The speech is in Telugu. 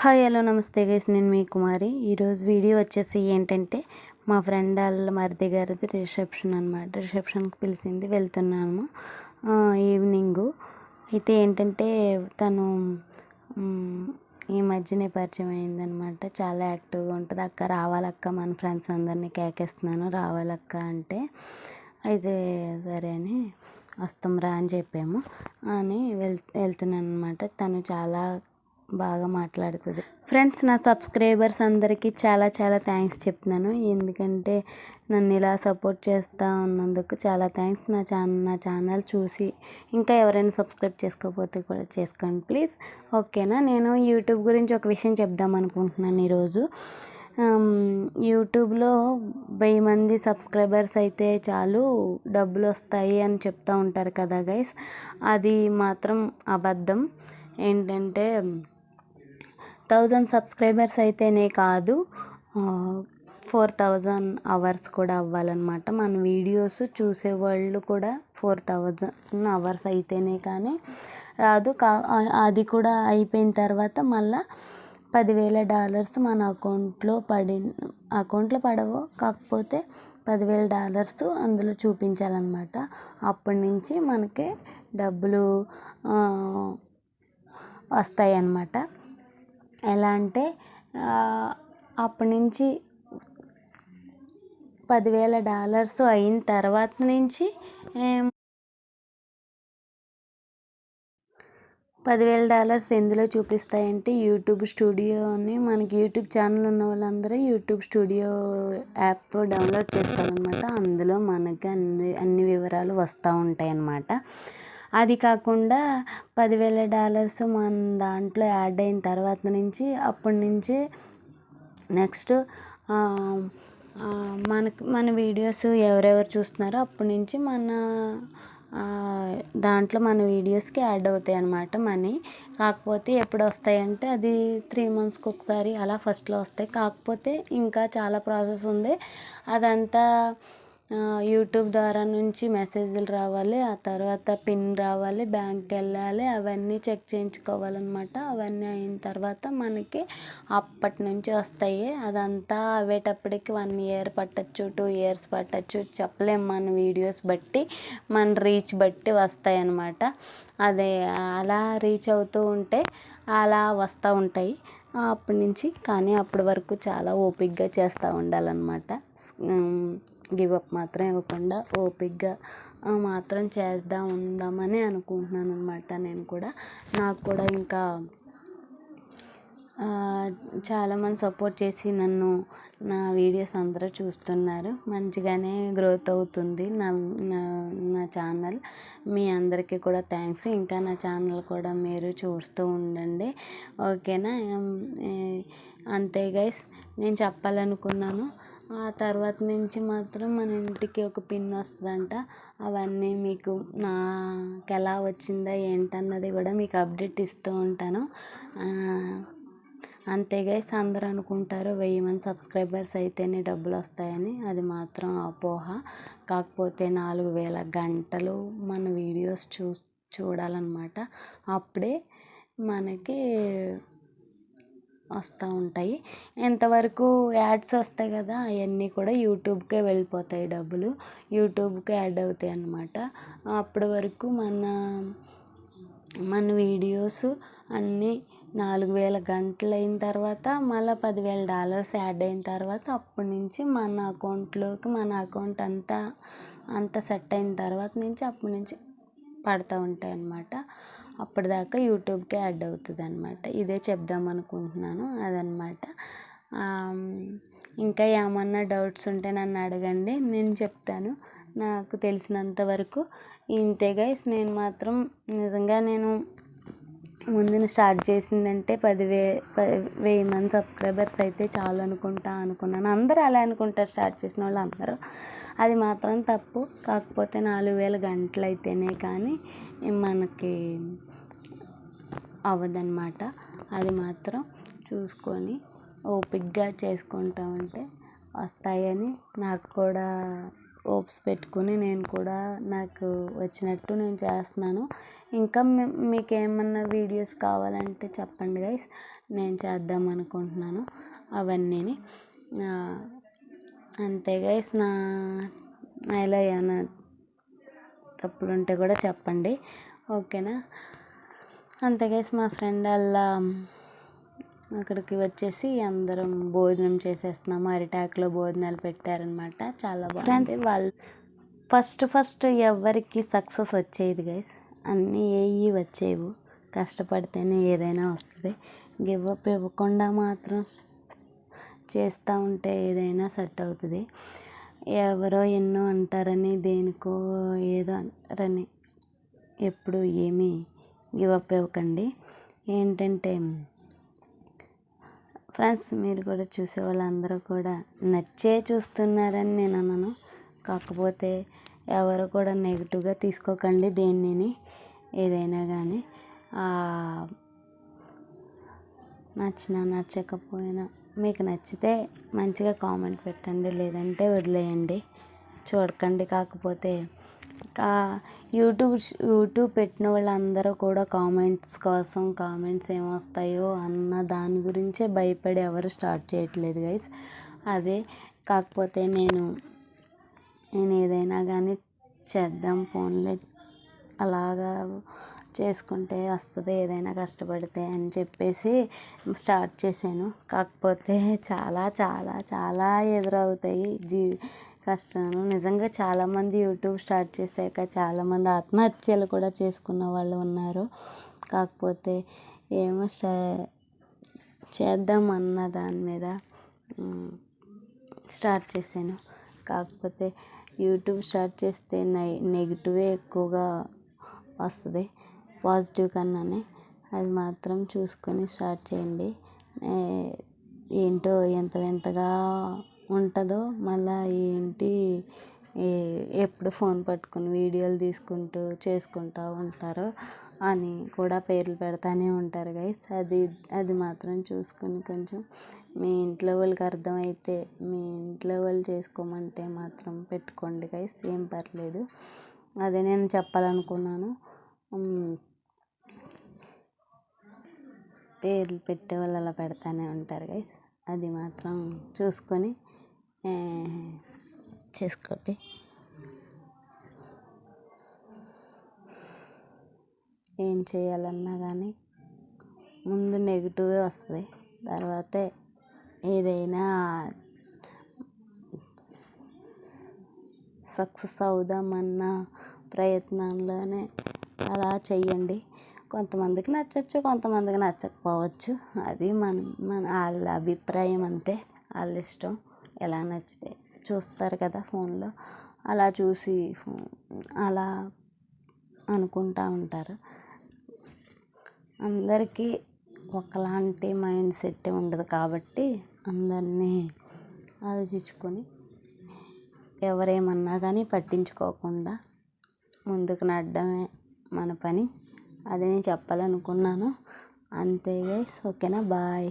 హాయ్ హలో నమస్తే గైస్ నేను మీ కుమారి. ఈరోజు వీడియో వచ్చేసి ఏంటంటే మా ఫ్రెండ్ వాళ్ళ మరిది గారిది రిసెప్షన్ అనమాట రిసెప్షన్కి పిలిచింది వెళ్తున్నాము. ఈవినింగు అయితే ఏంటంటే తను ఈ మధ్యనే పరిచయం అయిందనమాట చాలా యాక్టివ్గా ఉంటుంది. అక్క రావాలక్క మన ఫ్రెండ్స్ అందరినీ కేకేస్తున్నాను. రావాలక్క అంటే అయితే సరే అని వస్తాం రా అని చెప్పాము. అని వెళ్ వెళ్తున్నాను అనమాట తను చాలా బాగా మాట్లాడుతుంది. ఫ్రెండ్స్ నా సబ్స్క్రైబర్స్ అందరికీ చాలా చాలా థ్యాంక్స్ చెప్తున్నాను. ఎందుకంటే నన్ను ఇలా సపోర్ట్ చేస్తూ ఉన్నందుకు చాలా థ్యాంక్స్ నా ఛానల్ నా ఛానల్ చూసి ఇంకా ఎవరైనా సబ్స్క్రైబ్ చేసుకోకపోతే కూడా చేసుకోండి ప్లీజ్ ఓకేనా నేను యూట్యూబ్ గురించి ఒక విషయం చెప్దాం అనుకుంటున్నాను ఈరోజు. Um, యూట్యూబ్లో వెయ్యి మంది సబ్స్క్రైబర్స్ అయితే చాలు డబ్బులు వస్తాయి అని చెప్తూ ఉంటారు కదా గైస్ అది మాత్రం అబద్ధం. ఏంటంటే థౌజండ్ సబ్స్క్రైబర్స్ అయితేనే కాదు ఫోర్ థౌజండ్ అవర్స్ కూడా అవ్వాలన్నమాట. మన వీడియోస్ చూసేవాళ్ళు కూడా ఫోర్ థౌజండ్ అవర్స్ అయితేనే కానీ రాదు. కా అది కూడా అయిపోయిన తర్వాత మళ్ళా పదివేల డాలర్స్ మన అకౌంట్లో పడి అకౌంట్లో పడవు కాకపోతే పదివేల డాలర్స్ అందులో చూపించాలన్నమాట. అప్పటి నుంచి మనకి డబ్బులు వస్తాయి అన్నమాట ఎలా అంటే అప్పటి నుంచి పదివేల డాలర్స్ అయిన తర్వాత నుంచి పదివేల డాలర్స్ ఎందులో చూపిస్తాయంటే యూట్యూబ్ స్టూడియో అని మనకి యూట్యూబ్ ఛానల్ ఉన్న వాళ్ళందరూ యూట్యూబ్ స్టూడియో యాప్ డౌన్లోడ్ చేసుకోవాలన్నమాట. అందులో మనకి అన్ని అన్ని వివరాలు వస్తూ ఉంటాయి అన్నమాట అది కాకుండా పదివేల డాలర్స్ మన దాంట్లో యాడ్ అయిన తర్వాత నుంచి అప్పటి నుంచి నెక్స్ట్ మనకు మన వీడియోస్ ఎవరెవరు చూస్తున్నారో అప్పటి నుంచి మన దాంట్లో మన వీడియోస్కి యాడ్ అవుతాయి అన్నమాట మనీ. కాకపోతే ఎప్పుడు వస్తాయంటే అది త్రీ మంత్స్కి ఒకసారి అలా ఫస్ట్లో వస్తాయి. కాకపోతే ఇంకా చాలా ప్రాసెస్ ఉంది. అదంతా యూట్యూబ్ ద్వారా నుంచి మెసేజ్లు రావాలి ఆ తర్వాత పిన్ రావాలి బ్యాంక్కి వెళ్ళాలి అవన్నీ చెక్ చేయించుకోవాలన్నమాట. అవన్నీ అయిన తర్వాత మనకి అప్పటి నుంచి వస్తాయి. అదంతా అవేటప్పటికి వన్ ఇయర్ పట్టచ్చు టూ ఇయర్స్ పట్టచ్చు. చెప్పలేం మన వీడియోస్ బట్టి మన రీచ్ బట్టి వస్తాయి అన్నమాట అదే అలా రీచ్ అవుతూ ఉంటే అలా వస్తూ ఉంటాయి. అప్పటి నుంచి కానీ అప్పటి వరకు చాలా ఓపిక్గా చేస్తూ ఉండాలన్నమాట. గివ్ అప్ మాత్రం ఇవ్వకుండా ఓపిక్గా మాత్రం చేద్దాం ఉందామని అనుకుంటున్నాను అనమాట నేను కూడా. నాకు కూడా ఇంకా చాలామంది సపోర్ట్ చేసి నన్ను నా వీడియోస్ అందరూ చూస్తున్నారు. మంచిగానే గ్రోత్ అవుతుంది నా నా నా ఛానల్. మీ అందరికీ కూడా థ్యాంక్స్. ఇంకా నా ఛానల్ కూడా మీరు చూస్తూ ఉండండి. ఓకేనా? అంతే గైస్. నేను చెప్పాలనుకున్నాను. ఆ తర్వాత నుంచి మాత్రం మన ఇంటికి ఒక పిన్ వస్తుందంట. అవన్నీ మీకు నాకు ఎలా వచ్చిందా ఏంటన్నది కూడా మీకు అప్డేట్ ఇస్తూ ఉంటాను. ఆ, అంతే గైస్ అందరూ అనుకుంటారు వెయ్యి మంది సబ్స్క్రైబర్స్ అయితేనే డబ్బులు వస్తాయని. అది మాత్రం అపోహ. కాకపోతే నాలుగు వేల గంటలు మన వీడియోస్ చూ చూడాలన్నమాట. అప్పుడే మనకి వస్తూ ఉంటాయి. ఎంతవరకు యాడ్స్ వస్తాయి కదా అవన్నీ కూడా యూట్యూబ్కే వెళ్ళిపోతాయి డబ్బులు. యూట్యూబ్కే యాడ్ అవుతాయి అన్నమాట. అప్పటి వరకు మన మన వీడియోస్ అన్నీ నాలుగు వేల గంటలు అయిన తర్వాత మళ్ళీ పదివేల డాలర్స్ యాడ్ అయిన తర్వాత అప్పటి నుంచి మన అకౌంట్లోకి మన అకౌంట్ అంతా అంతా సెట్ అయిన తర్వాత నుంచి అప్పటి నుంచి పడుతూ ఉంటాయి అన్నమాట. అప్పటిదాకా యూట్యూబ్కి యాడ్ అవుతుంది అనమాట ఇదే చెప్దాం అనుకుంటున్నాను అదనమాట ఇంకా ఏమన్నా డౌట్స్ ఉంటే నన్ను అడగండి నేను చెప్తాను. నాకు తెలిసినంత వరకు ఇంతే గైస్ నేను మాత్రం నిజంగా నేను ముందున స్టార్ట్ చేసిందంటే పదివే పది వెయ్యి మంది సబ్స్క్రైబర్స్ అయితే చాలు అనుకుంటా అనుకున్నాను. అందరూ అలా అనుకుంటారు స్టార్ట్ చేసిన వాళ్ళు అందరూ. అది మాత్రం తప్పు. కాకపోతే నాలుగు వేల గంటలు అయితేనే కానీ మనకి అవ్వదన్నమాట. అది మాత్రం చూసుకొని ఓపిక్గా చేసుకుంటా ఉంటే వస్తాయని నాకు కూడా హోప్స్ పెట్టుకుని నేను కూడా నాకు వచ్చినట్టు నేను చేస్తున్నాను. ఇంకా మీకు ఏమన్నా వీడియోస్ కావాలంటే చెప్పండి గైస్ నేను చేద్దాం అనుకుంటున్నాను అవన్నీని. అంతే గైస్ నా ఇలా ఏమైనా తప్పులు ఉంటే కూడా చెప్పండి. ఓకేనా? అంతే గైస్ మా ఫ్రెండ్ అలా అక్కడికి వచ్చేసి అందరం భోజనం చేసేస్తున్నాము అరిటాకులో భోజనాలు పెట్టారనమాట చాలా బాగుంది. వాళ్ళు ఫస్ట్ ఫస్ట్ ఎవరికి సక్సెస్ వచ్చేది గైస్ అన్నీ ఏవి వచ్చేవి. కష్టపడితేనే ఏదైనా వస్తుంది. గివ్ అప్ ఇవ్వకుండా మాత్రం చేస్తూ ఉంటే ఏదైనా సెట్ అవుతుంది. ఎవరో ఎన్నో అంటారని దేనికో ఏదో అంటారని ఎప్పుడు ఏమీ గివ్ అప్ ఇవ్వకండి. ఏంటంటే ఫ్రెండ్స్ మీరు కూడా చూసే వాళ్ళందరూ కూడా నచ్చే చూస్తున్నారని నేను అన్నాను కాకపోతే ఎవరు కూడా నెగిటివ్గా తీసుకోకండి దేనిని ఏదైనా కానీ నచ్చినా నచ్చకపోయినా మీకు నచ్చితే మంచిగా కామెంట్ పెట్టండి లేదంటే వదిలేయండి. చూడకండి కాకపోతే కా యూట్యూబ్ యూట్యూబ్ పెట్టిన వాళ్ళందరూ కూడా కామెంట్స్ కోసం కామెంట్స్ ఏమొస్తాయో అన్న దాని గురించే భయపడి ఎవరు స్టార్ట్ చేయట్లేదు గైస్. అదే కాకపోతే నేను నేను ఏదైనా కానీ చేద్దాం ఫోన్లే అలాగా చేసుకుంటే వస్తుంది ఏదైనా కష్టపడితే అని చెప్పేసి స్టార్ట్ చేశాను. కాకపోతే చాలా చాలా చాలా ఎదురవుతాయి జీ కష్టాలు. నిజంగా చాలామంది యూట్యూబ్ స్టార్ట్ చేశాక చాలామంది ఆత్మహత్యలు కూడా చేసుకున్న వాళ్ళు ఉన్నారు. కాకపోతే ఏమో స్టా చేద్దాం అన్న దాని మీద స్టార్ట్ చేశాను. కాకపోతే యూట్యూబ్ స్టార్ట్ చేస్తే నె నెగిటివే ఎక్కువగా వస్తుంది. పాజిటివ్ కన్నానే. అది మాత్రం చూసుకొని స్టార్ట్ చేయండి. ఏంటో ఎంత వింతగా ఉంటుందో మళ్ళీ ఏంటి ఎప్పుడు ఫోన్ పట్టుకుని వీడియోలు తీసుకుంటూ చేసుకుంటూ ఉంటారో అని కూడా పేర్లు పెడతానే ఉంటారు గైస్ అది అది మాత్రం చూసుకొని కొంచెం మీ ఇంట్లో వాళ్ళకి అర్థమైతే మీ ఇంట్లో వాళ్ళు చేసుకోమంటే మాత్రం పెట్టుకోండి గైస్ ఏం పర్లేదు. అదే నేను చెప్పాలనుకున్నాను. పేర్లు పెట్టే వాళ్ళు అలా పెడతానే ఉంటారు గైస్ అది మాత్రం చూసుకొని చేసుకోండి. ఏం చేయాలన్నా కానీ ముందు నెగిటివే వస్తుంది. తర్వాతే ఏదైనా సక్సెస్ అవుదామన్న ప్రయత్నంలోనే అలా చెయ్యండి. కొంతమందికి నచ్చచ్చు కొంతమందికి నచ్చకపోవచ్చు. అది మన మన వాళ్ళ అభిప్రాయం అంతే వాళ్ళ ఇష్టం. ఎలా నచ్చితే చూస్తారు కదా ఫోన్లో. అలా చూసి అలా అనుకుంటూ ఉంటారు. అందరికీ ఒకలాంటి మైండ్ సెట్ ఉండదు కాబట్టి అందరినీ ఆలోచించుకొని ఎవరేమన్నా కానీ పట్టించుకోకుండా ముందుకు నడవడమే మన పని. అది నేను చెప్పాలనుకున్నాను. అంతే గైస్ ఓకేనా బాయ్